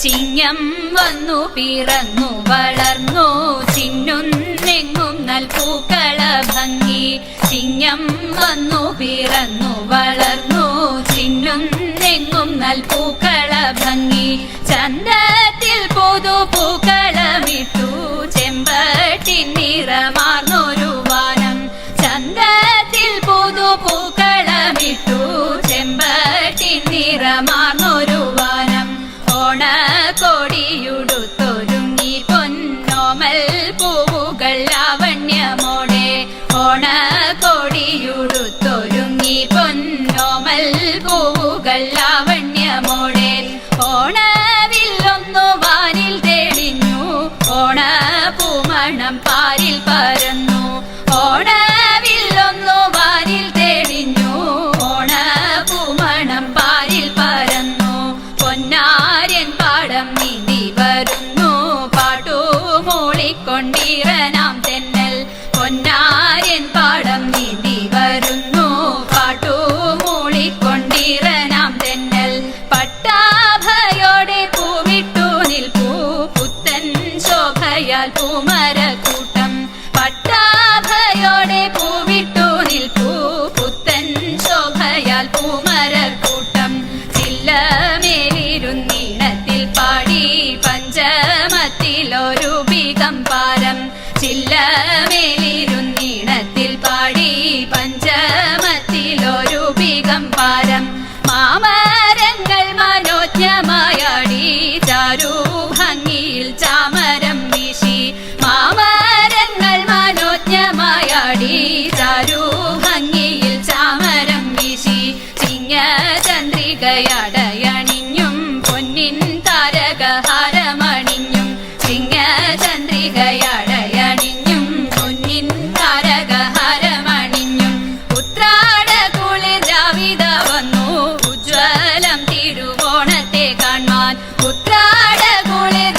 ചിങ്ങം വന്നു പിറന്നു വളർന്നു. ചിന്നുന്നെങ്ങും നൽപൂക്കള ഭംഗി ചിങ്ങം വന്നു പിറന്നു വളർന്നു. ചിന്നുന്നെങ്ങും നൽപൂക്കള ഭംഗി ചന്തത്തിൽ ഓണക്കോടിയുടുത്തൊരുങ്ങി പൊന്നോമൽ പൂവുകൾ ലാവണ്യമോടെ ഓണ ഓണക്കോടിയുടുത്തൊരുങ്ങി പൊന്നോമൽ പൂവുകൾ ലാവണ്യമോടെ മൂളിക്കൊണ്ടിറനാം തെന്നൽ. പൊന്നാരൻ പാടം നീന്തി വരുന്നു. പാട്ടു മൂളിക്കൊണ്ടിറനാം തെന്നൽ. പട്ടാഭയോടെ പൂവിട്ടു നിൽപ്പൂ. പുത്തൻ ശോഭയാൽ പൂമരക്കൂട്ടം. പട്ടാഭയോടെ പൂവിട്ടു നിൽപ്പൂ. പുത്തൻ ശോഭയാൽ പൂമരക്കൂട്ടം. ಗುಣೆ